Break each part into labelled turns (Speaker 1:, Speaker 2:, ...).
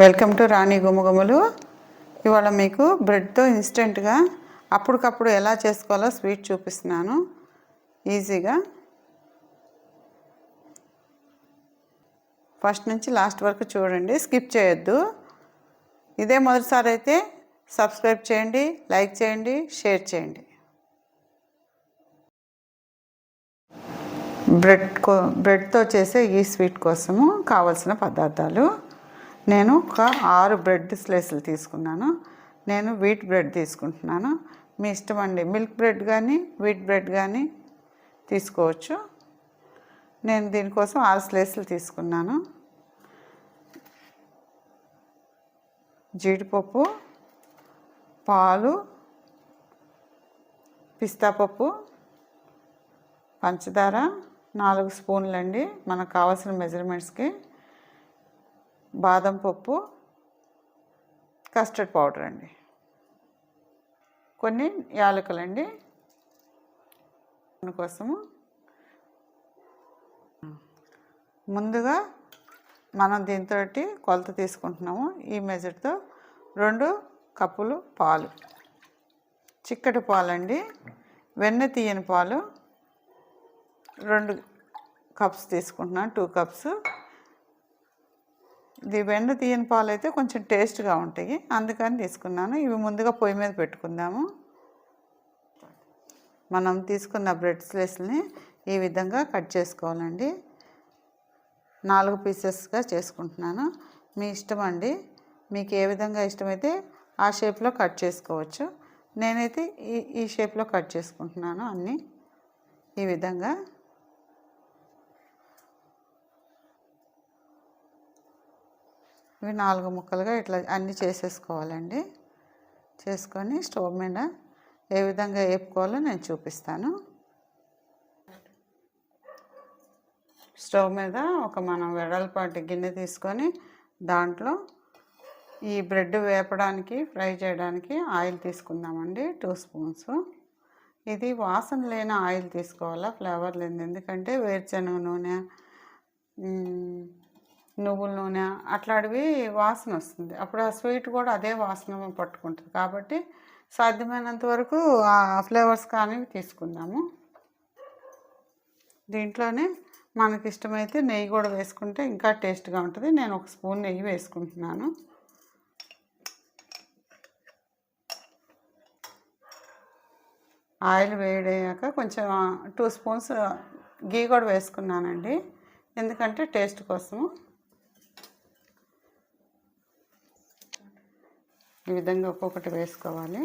Speaker 1: Welcome to రాణి గుమగుమలు. ఇవాళ మీకు బ్రెడ్తో ఇన్స్టెంట్గా అప్పటికప్పుడు ఎలా చేసుకోవాలో స్వీట్ చూపిస్తున్నాను. ఈజీగా. ఫస్ట్ నుంచి లాస్ట్ వరకు చూడండి స్కిప్ చేయొద్దు. ఇదే మొదటిసారి అయితే సబ్స్క్రైబ్ చేయండి లైక్ చేయండి షేర్ చేయండి. బ్రెడ్ కో బ్రెడ్తో చేసే ఈ స్వీట్ కోసము కావలసిన పదార్థాలు. నేను ఒక ఆరు బ్రెడ్ స్లైసులు తీసుకున్నాను. నేను వీట్ బ్రెడ్ తీసుకుంటున్నాను. మీ ఇష్టం అండి. మిల్క్ బ్రెడ్ కానీ వీట్ బ్రెడ్ కానీ తీసుకోవచ్చు. నేను దీనికోసం ఆరు స్లైసులు తీసుకున్నాను. జీడిపప్పు పాలు పిస్తా పప్పు పంచదార నాలుగు స్పూన్లు అండి మనకు కావాల్సిన మెజర్మెంట్స్కి బాదం పప్పు కస్టర్డ్ పౌడర్ అండి. కొన్ని యాలకులండి. కోసము. ముందుగా మనం దీంతో కొలత తీసుకుంటున్నాము. ఈ మెజర్తో రెండు కప్పులు పాలు. చిక్కటి పాలండి. వెన్న తీయని పాలు. రెండు కప్స్ తీసుకుంటున్నాను. Two cups. ఇది వెన్న తీయని పాలు అయితే కొంచెం టేస్ట్గా ఉంటాయి. అందుకని తీసుకున్నాను. ఇవి ముందుగా పొయ్యి మీద పెట్టుకుందాము. మనం తీసుకున్న బ్రెడ్ స్లైస్ని ఈ విధంగా కట్ చేసుకోవాలండి. నాలుగు పీసెస్గా చేసుకుంటున్నాను. మీ ఇష్టం అండి. మీకు ఏ విధంగా ఇష్టమైతే ఆ షేప్లో కట్ చేసుకోవచ్చు. నేనైతే ఈ ఈ షేప్లో కట్ చేసుకుంటున్నాను అన్నీ. ఈ విధంగా ఇవి నాలుగు ముక్కలుగా ఇట్లా అన్నీ చేసేసుకోవాలండి. చేసుకొని స్టవ్ మీద ఏ విధంగా వేపుకోవాలో నేను చూపిస్తాను. స్టవ్ మీద ఒక మనం వెడల్పాటి గిన్నె తీసుకొని దాంట్లో ఈ బ్రెడ్ వేపడానికి ఫ్రై చేయడానికి ఆయిల్ తీసుకుందామండి. Two spoons. ఇది వాసన లేని ఆయిల్ తీసుకోవాలా ఫ్లేవర్ లేని ఎందుకంటే వేరుశనగ నూనె నువ్వుల నూనె అట్లాంటివి వాసన వస్తుంది. అప్పుడు ఆ స్వీట్ కూడా అదే వాసన పట్టుకుంటుంది. కాబట్టి సాధ్యమైనంత వరకు ఆ ఫ్లేవర్స్ కానీ తీసుకుందాము. దీంట్లోనే మనకి ఇష్టమైతే నెయ్యి కూడా వేసుకుంటే ఇంకా టేస్ట్గా ఉంటుంది. నేను ఒక స్పూన్ నెయ్యి వేసుకుంటున్నాను. ఆయిల్ వేడయ్యాక కొంచెం టూ స్పూన్స్ గీ కూడా వేసుకున్నానండి. ఎందుకంటే టేస్ట్ కోసము. ఈ విధంగా ఒక్కొక్కటి వేసుకోవాలి.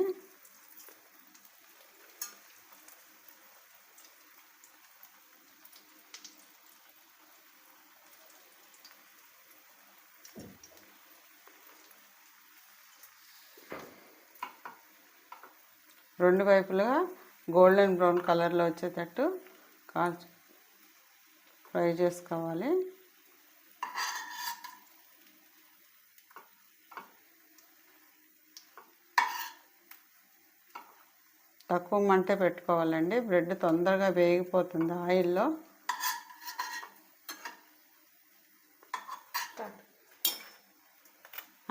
Speaker 1: రెండు వైపులుగా గోల్డెన్ బ్రౌన్ కలర్లో వచ్చేటట్టు కాల్చి ఫ్రై చేసుకోవాలి. తక్కువ మంటే పెట్టుకోవాలండి. బ్రెడ్ తొందరగా వేగిపోతుంది ఆయిల్లో.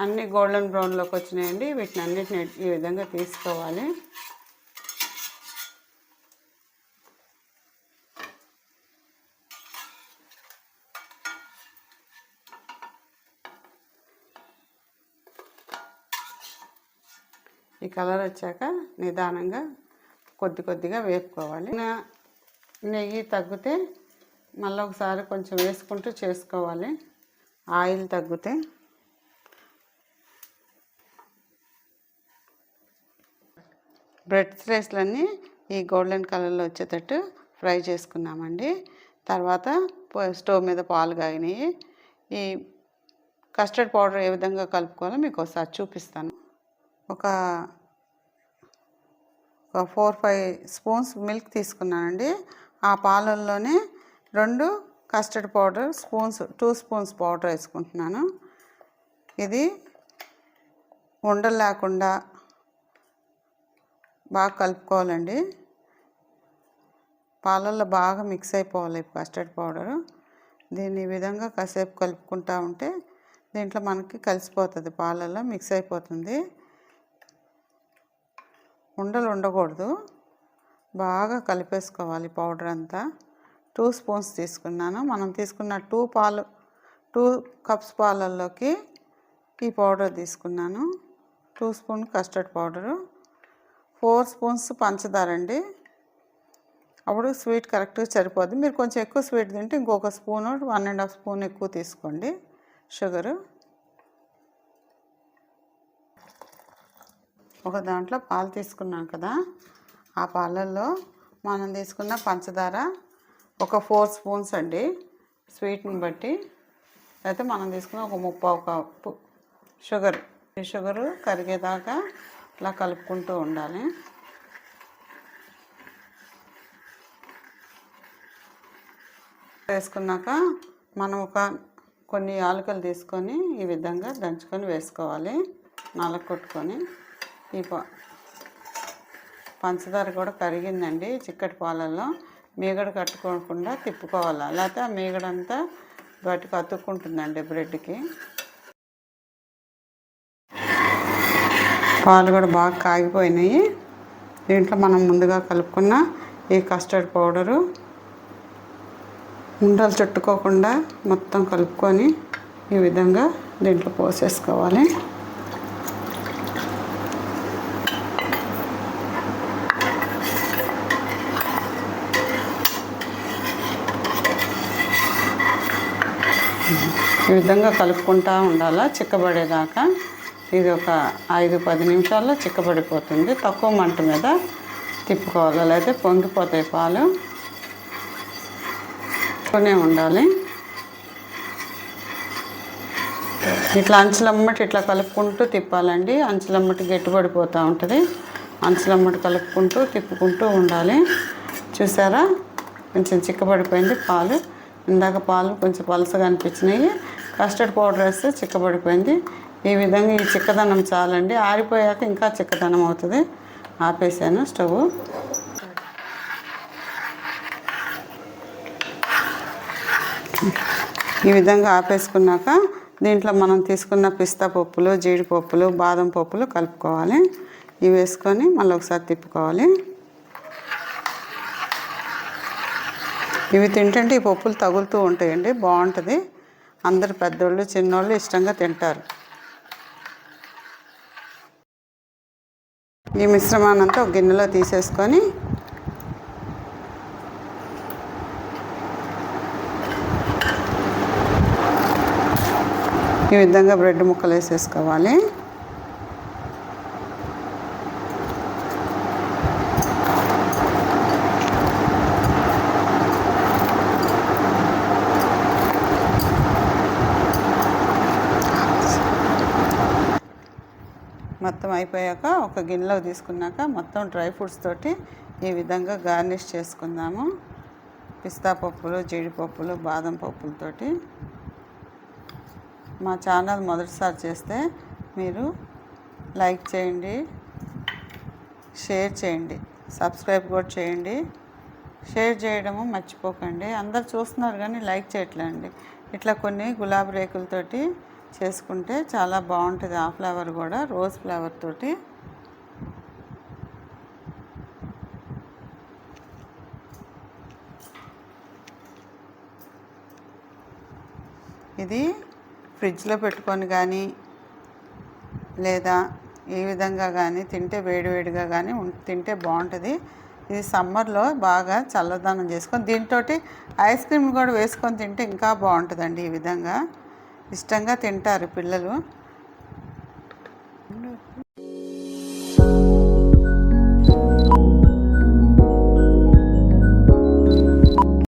Speaker 1: అన్నీ గోల్డెన్ బ్రౌన్లోకి వచ్చినాయండి. వీటిని అన్నిటిని ఈ విధంగా తీసుకోవాలి. ఈ కలర్ వచ్చాక నిదానంగా కొద్ది కొద్దిగా వేపుకోవాలి. నా- నెయ్యి తగ్గితే మళ్ళీ ఒకసారి కొంచెం వేసుకుంటూ చేసుకోవాలి. ఆయిల్ తగ్గితే. బ్రెడ్ స్లైస్లన్నీ ఈ గోల్డెన్ కలర్లో వచ్చేటట్టు ఫ్రై చేసుకున్నామండి. తర్వాత స్టవ్ మీద పాలు కాగినాయి. ఈ కస్టర్డ్ పౌడర్ ఏ విధంగా కలుపుకోవాలో మీకు ఒకసారి చూపిస్తాను. ఒక ఒక ఫోర్ ఫైవ్ స్పూన్స్ మిల్క్ తీసుకున్నానండి. ఆ పాలల్లోనే రెండు custard powder spoons two spoons powder వేసుకుంటున్నాను. ఇది ఉండలు లేకుండా బాగా కలుపుకోవాలండి. పాలల్లో బాగా మిక్స్ అయిపోవాలి కస్టర్డ్ పౌడరు. దీన్ని ఈ విధంగా కాసేపు కలుపుకుంటా ఉంటే దీంట్లో మనకి కలిసిపోతుంది పాలల్లో మిక్స్ అయిపోతుంది. ఉండలు ఉండకూడదు. బాగా కలిపేసుకోవాలి పౌడర్ అంతా. టూ స్పూన్స్ తీసుకున్నాను. మనం తీసుకున్న టూ పాలు టూ కప్స్ పాలల్లోకి ఈ పౌడర్ తీసుకున్నాను. Two spoon custard powder. Four spoons పంచదార అండి. అప్పుడు స్వీట్ కరెక్ట్గా సరిపోద్ది. మీరు కొంచెం ఎక్కువ స్వీట్ తింటే ఇంకొక spoon one and half spoon ఎక్కువ తీసుకోండి. షుగరు. ఒక దాంట్లో పాలు తీసుకున్నాం కదా ఆ పాలల్లో మనం తీసుకున్న పంచదార ఒక ఫోర్ స్పూన్స్ అండి స్వీట్ని బట్టి. అయితే మనం తీసుకున్న ఒక ముప్పావు కప్పు షుగర్. ఈ షుగరు కరిగేదాకా ఇలా కలుపుకుంటూ ఉండాలి. వేసుకున్నాక మనం ఒక కొన్ని యాలకులు తీసుకొని ఈ విధంగా దంచుకొని వేసుకోవాలి నలకొట్టుకొని ఈ ప- పంచదార కూడా కరిగిందండి చిక్కటి పాలల్లో. మీగడ కట్టుకోకుండా తిప్పుకోవాలి? లేకపోతే ఆ మీగడంతా బయటకు అతుక్కుంటుందండి బ్రెడ్కి పాలు కూడా బాగా కాగిపోయినాయి. దీంట్లో మనం ముందుగా కలుపుకున్న ఈ కస్టర్డ్ పౌడరు ఉండలు చుట్టుకోకుండా మొత్తం కలుపుకొని ఈ విధంగా దీంట్లో పోసేసుకోవాలి. ఈ విధంగా కలుపుకుంటూ ఉండాలా చిక్కబడేదాకా. ఇది ఒక ఐదు పది నిమిషాల్లో చిక్కబడిపోతుంది. తక్కువ మంట మీద తిప్పుకోవాలి. లేకపోతే పొంగిపోతాయి పాలు. కొనే ఉండాలి. ఇట్లా అంచులమ్మటి ఇట్లా కలుపుకుంటూ తిప్పాలండి. అంచులమ్మటి గట్టిపడిపోతూ ఉంటుంది. అంచులమ్మటి కలుపుకుంటూ తిప్పుకుంటూ ఉండాలి. చూసారా? కొంచెం చిక్కబడిపోయింది పాలు. ఇందాక పాలు కొంచెం పలసగా అనిపించినాయి. కస్టర్డ్ పౌడర్ వేస్తే చిక్కబడిపోయింది. ఈ విధంగా ఈ చిక్కదనం చాలండి. ఆరిపోయాక ఇంకా చిక్కదనం అవుతుంది. ఆపేసాను స్టవ్. ఈ విధంగా ఆపేసుకున్నాక దీంట్లో మనం తీసుకున్న పిస్తా పప్పులు జీడిపప్పులు బాదం పప్పులు కలుపుకోవాలి. ఇవి వేసుకొని మళ్ళీ ఒకసారి తిప్పుకోవాలి. ఇవి తింటుంటే ఈ పప్పులు తగులుతూ ఉంటాయండి బాగుంటుంది. అందరు పెద్దోళ్ళు చిన్నోళ్ళు ఇష్టంగా తింటారు. ఈ మిశ్రమానంతా ఒక గిన్నెలో తీసేసుకొని ఈ విధంగా బ్రెడ్ ముక్కలు వేసేసుకోవాలి. మొత్తం అయిపోయాక ఒక గిన్నెలో తీసుకున్నాక మొత్తం డ్రై ఫ్రూట్స్ తోటి ఈ విధంగా గార్నిష్ చేసుకుందాము. పిస్తా పప్పులు జీడిపప్పులు బాదం పప్పులతోటి మా ఛానల్ మొదటిసారి చేస్తే మీరు లైక్ చేయండి షేర్ చేయండి సబ్స్క్రైబ్ కూడా చేయండి. షేర్ చేయడము మర్చిపోకండి. అందరు చూస్తున్నారు కానీ లైక్ చేయట్లేండి ఇట్లా కొన్ని గులాబీ రేకులతోటి చేసుకుంటే చాలా బాగుంటుంది. ఆ ఫ్లేవర్ కూడా రోజ్ ఫ్లేవర్ తోటి. ఇది ఫ్రిడ్జ్లో పెట్టుకొని కానీ లేదా ఈ విధంగా కానీ తింటే వేడివేడిగా కానీ ఉం- తింటే బాగుంటుంది. ఇది సమ్మర్లో బాగా చల్లదనం చేసుకొని దీంతో ఐస్ క్రీమ్ కూడా వేసుకొని తింటే ఇంకా బాగుంటుందండి ఈ విధంగా. ఇష్టంగా తింటారు పిల్లలు.